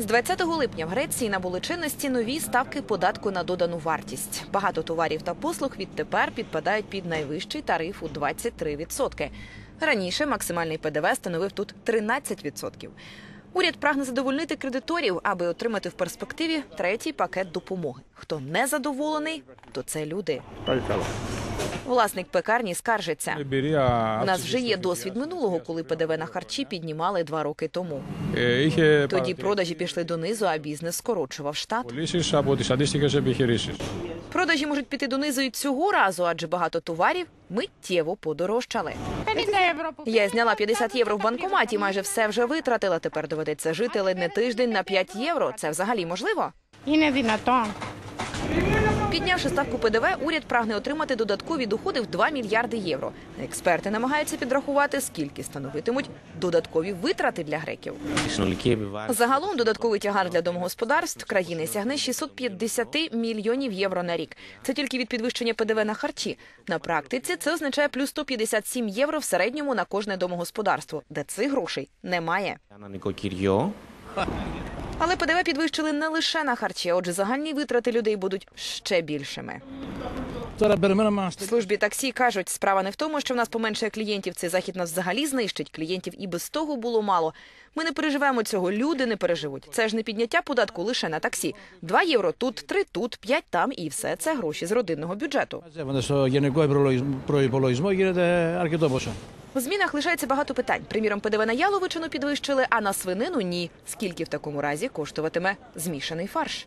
З 20 липня в Греції набули чинності нові ставки податку на додану вартість. Багато товарів та послуг відтепер підпадають під найвищий тариф у 23%. Раніше максимальний ПДВ становив тут 13%. Уряд прагне задовольнити кредиторів, аби отримати в перспективі третій пакет допомоги. Хто не задоволений, то це люди. Власник пекарні скаржиться. У нас вже є досвід минулого, коли ПДВ на харчі піднімали два роки тому. Тоді продажі пішли донизу, а бізнес скорочував штат. Продажі можуть піти донизу і цього разу, адже багато товарів миттєво подорожчали. Я зняла 50 євро в банкоматі. Майже все вже витратила. Тепер доведеться жити ледь не тиждень на 5 євро. Це взагалі можливо? І не Піднявши ставку ПДВ, уряд прагне отримати додаткові доходи в 2 мільярди євро. Експерти намагаються підрахувати, скільки становитимуть додаткові витрати для греків. Загалом додатковий тягар для домогосподарств країни сягне 650 мільйонів євро на рік. Це тільки від підвищення ПДВ на харчі. На практиці це означає плюс 157 євро в середньому на кожне домогосподарство, де цих грошей немає. Але ПДВ підвищили не лише на харчі, отже, загальні витрати людей будуть ще більшими службі таксі кажуть, справа не в тому, що в нас поменшає клієнтів. Цей захід нас взагалі знищить. Клієнтів і без того було мало. Ми не переживемо цього. Люди не переживуть. Це ж не підняття податку лише на таксі. Два євро тут, три тут, п'ять там, і все це гроші з родинного бюджету. В змінах лишається багато питань. Приміром, ПДВ на яловичину підвищили, а на свинину ні. Скільки в такому разі коштуватиме змішаний фарш?